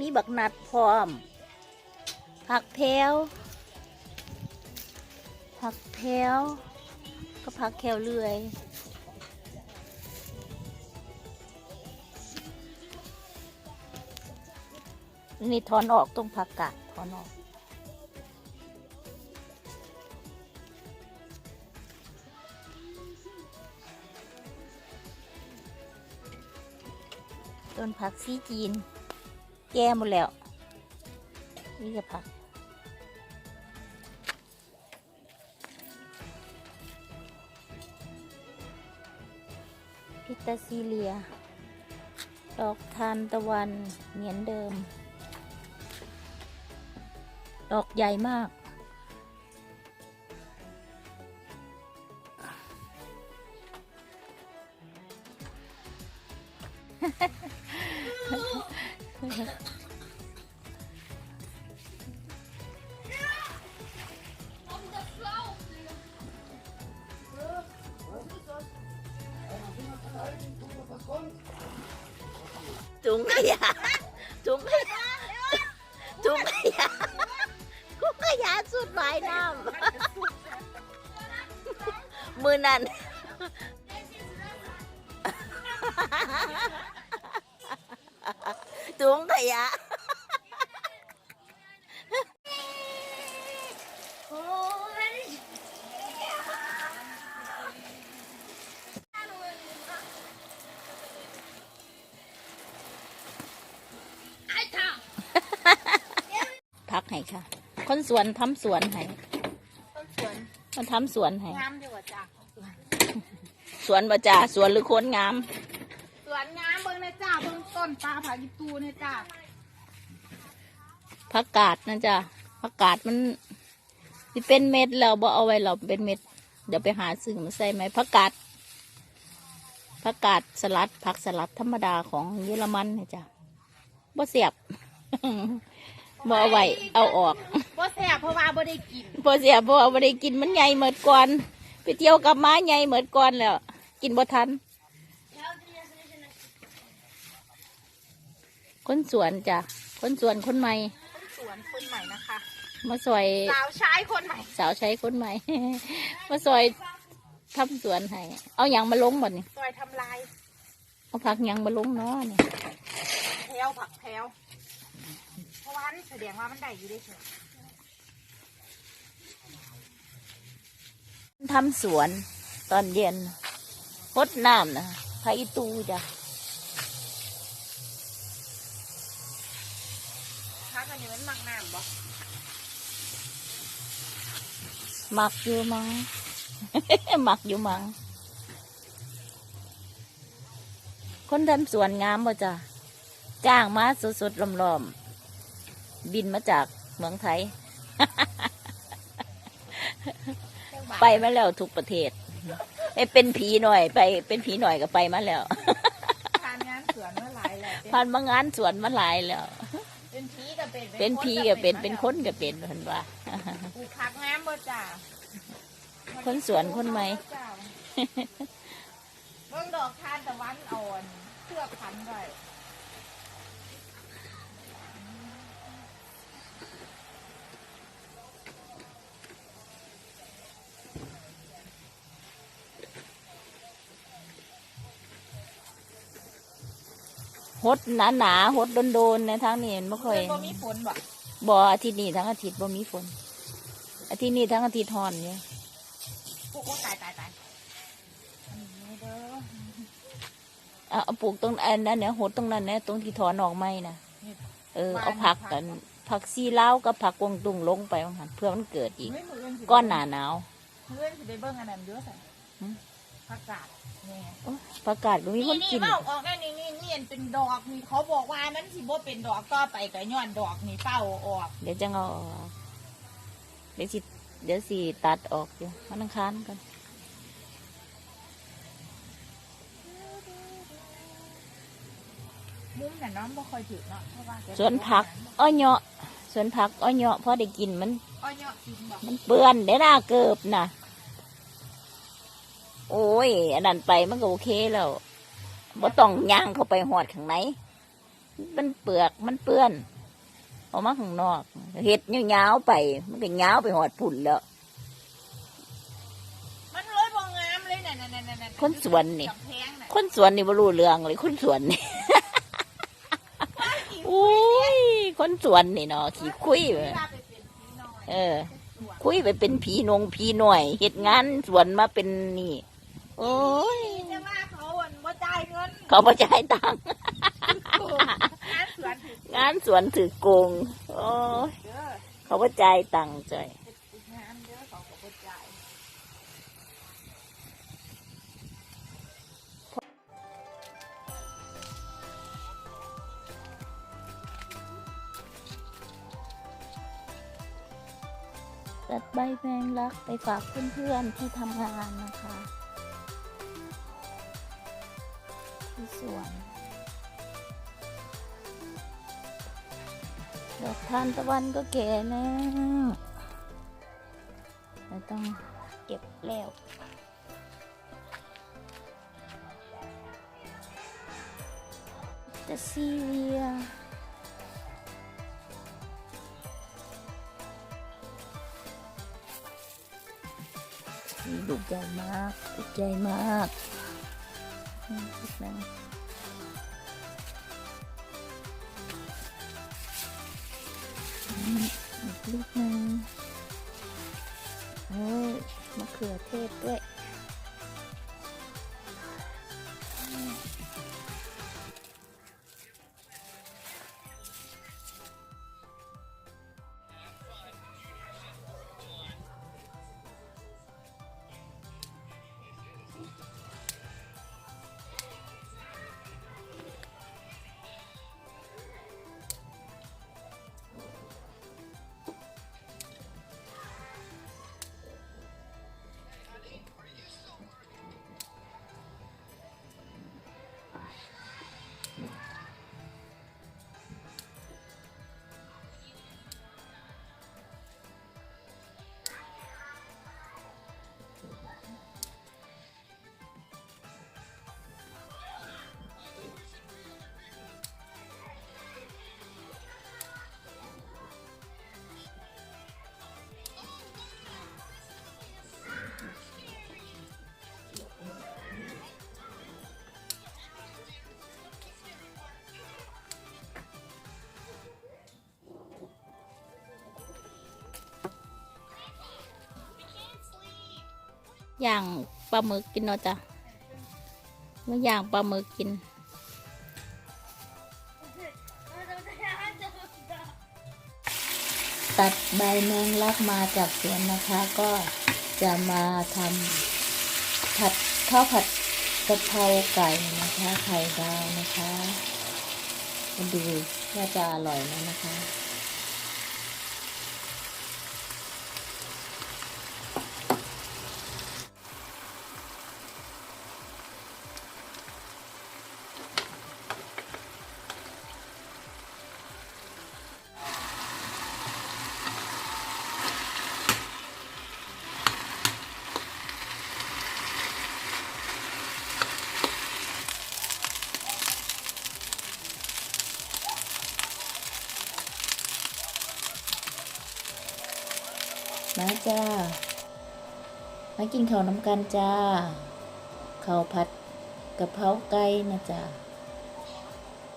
มีบักนัดพร้อม ผักแพรวผักแพรวก็ผักแควเลื่อยนี่ถอนออกตรงผักกาดถอนออกต้นผักซีจีน แก่หมดแล้ว นี่ก็ผักพิตาซีเลีย ดอกทานตะวันเหมือนเดิม ดอกใหญ่มาก ถุงขยะถุงขยะถุงขยะถุงขยะสุดหมายน้ำมือนั่น ถุงขยะพักให้ค่ะ คนสวนทำสวนให้ต้นสวนมันทำสวนให้งามดีกว่าจ้าสวนประจาสวนหรือโคนงาม นปลาผายิบตูเนี่ยจ้าผักกาดนะจ๊ะผักกาดมันสิเป็นเม็ดแล้วบ่เอาไว้เราเป็นเม็ด เดี๋ยวไปหาซื้อมาใส่ไหมผักกาดผักกาดสลัดผักสลัดธรรมดาของเยอรมันนะจ๊ะบ่เสียบบ่เอาไว้เอาออกบ่แซ่บเพราะว่าบ่ได้กินบ่เสียบบ่เอาบ่ได้กินมันใหญ่เหมือดก่อนไปเที่ยวกับม้าใหญ่เหมือดก่อนแล้ว กินบ่ทัน คนสวนจ้ะคนสวนคนใหม่ต้นสวนคนใหม่นะคะมาซอยสาวใช้คนใหม่ สาวใช้คนใหม่ มาซอยทำสวนให้เอาหยังมาลงหมดนี่ซอยทำลายเอาผักหยังมาลงเนาะนี่แพรวผักแพรวเพราะว่านี่แสดงว่ามันได้อยู่ได้เถอะทำสวนตอนเย็นพดน้ำนะพาอีตูจ้ะ พักอันนี้มันมักน้ำบ่หมักอยู่มั้ง หมักอยู่มั้ง คนทำสวนงามบ่จ้ะ จ้างมาสดๆลอมๆ บินมาจากเมืองไทย ไปมาแล้วทุกประเทศไปเป็นผีหน่อยไป เป็นผีหน่อยก็ไปมาแล้วทานงานสวนเมื่อหลายแล้วผ่านมางานสวนมาหลายแล้ว เป็นผีก็เป็นเป็นผีก็เป็นเป็นคนก็เป็นเห็นว่าปลูกผักงามบ่จ้าคนสวนคนใหม่เบิ่งดอกทานตะวันอ่อนเชือกพันไว้ หดหนาหนาๆหดโดนโดนๆในะทางนี้ไม่ค่อยบ่มีฝนบ่บ่อาทิตย์นี้ทั้งอาทิตย์บ่มีฝน อาทิตย์นี้ทั้งอาทิตย์ฮอนเนี่ยปลูกว่าตายตายตายอันนี้เด้อเอาเอาปลูกตรงอันนั้นเนี่ยหดตรงนั้นเนี่ยตรงที่ถอนออกไม้นะเออเอาผักกันผักซีเล้าวกับผักกวางตุงลงไปว่างั้นเพื่อมันเกิดอีก เฮ้ยมื้อสิก้อนหนาหนาวเพื่อนสิได้เบิ่งอันนั้นเยอะใส่หืม ผักกาดนี่ไงโอ๊ยผักกาดบ่มีคนนี่กินเมาออกแน่นี่นี่นี่เป็นดอกนี่เขาบอกว่ามันสิบ่เป็นดอกต่อไปก็ย้อนดอกนี่เป้าออก เดี๋ยวจะเอาออกเดี๋ยวสิเดี๋ยวสิตัดออกอยู่มันอังคารกันมุมน่ะน้องบ่ค่อยถือเนาะเพราะว่าสวนผักอ้อยเหยาะสวนผักอ้อยเหยาะพอได้กินมัน อ้อยเนาะกินบ่มันเปื้อนได้น่าเกิบนะ โอ้ย อันนั้นไปมันก็โอเคแล้วบ่ต้องย่างเข้าไปหอดข้างในมันเปลือกมันเปื้อนออกมาข้างนอก เห็ดยาวๆไป มันก็ยาวไปหอดพุ่นแล้ว มันเลยบ่งามเลยน่ะๆๆๆคนสวนนี่กำแพงน่ะคนสวนนี่บ่รู้เรื่องเลยคนสวนนี่ อุ้ย คนสวนนี่เนาะขี้คุยไปว่าไปเป็นผีน้อยเออ คุยไปเป็นผีนงผีหน่อยเฮ็ดงานสวนมาเป็นนี่ โอ้ยจะว่าเขาอะบ่จ่ายเงินเขาบ่จ่ายตังค์งานสวนถืองานสวนถือโกงโอ้ยเด้อเขาบ่จ่ายตังค์จ้อยงานเด้อเขาก็บ่จ่ายตัดใบแมงลักไปฝากเพื่อนๆที่ทำงานนะคะ ที่สวน ดอกทานตะวันก็แก่แล้วเราต้องเก็บแล้วจะซีเวียลูกใหญ่มากลูกใหญ่มาก นี่ลูกนึงอีกลูกหนึ่งเฮ้ยมะเขือเทศด้วย ย่างปลาหมึกกินเนาะจ้ะมื่อย่างปลาหมึกกิน ตัดใบแมงลักมาจากสวนนะคะ ก็จะมาทำผัดข้าวผัดกะเพราไก่นะคะไข่ดาวนะคะมาดูว่าจะอร่อยไหมนะคะ มาจ้า มากินข้าวน้ำกันจ้าข้าวผัดกะเพราไก่นะจ้า